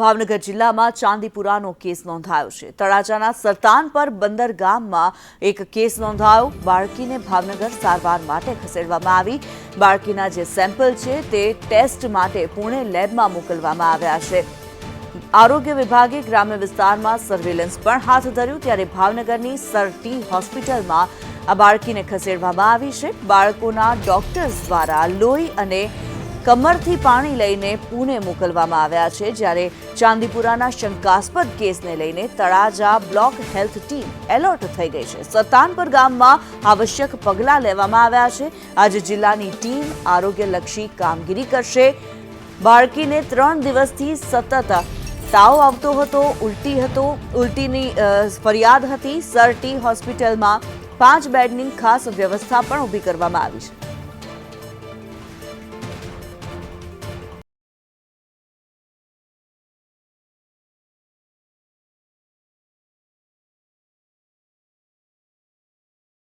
ભાવનગર જિલ્લામાં ચાંદીપુરાનો કેસ નોંધાયો છે. તળાજાના સરતાન પર બંદર ગામમાં એક કેસ નોંધાયો. બાળકીને ભાવનગર સારવાર માટે ખસેડવામાં આવી. બાળકીના જે સેમ્પલ છે તે ટેસ્ટ માટે પુણે લેબમાં મોકલવામાં આવ્યા છે. આરોગ્ય વિભાગે ગ્રામ્ય વિસ્તારમાં સર્વેલન્સ પણ હાથ ધર્યું ત્યારે ભાવનગરની સરટી હોસ્પિટલમાં આ બાળકીને ખસેડવામાં આવી છે. બાળકોના ડોક્ટર્સ દ્વારા લોહી અને કમરથી પાણી લઈને પુણે મોકલવામાં આવ્યા છે, જ્યારે ચાંદીપુરાના શંકાસ્પદ કેસને લઈને Talaja block health team alert થઈ ગઈ છે. સત્તાનપર ગામમાં આવશ્યક પગલાં લેવામાં આવ્યા છે. આજે જિલ્લાની ટીમ આરોગ્યલક્ષી કામગીરી કરશે. બાળકીને ત્રણ દિવસથી સતત તાવ આવતો હતો, ઉલટી હતો, ઉલટીની ફરિયાદ હતી. સરટી હોસ્પિટલમાં પાંચ બેડની ખાસ વ્યવસ્થા પણ ઊભી કરવામાં આવી છે.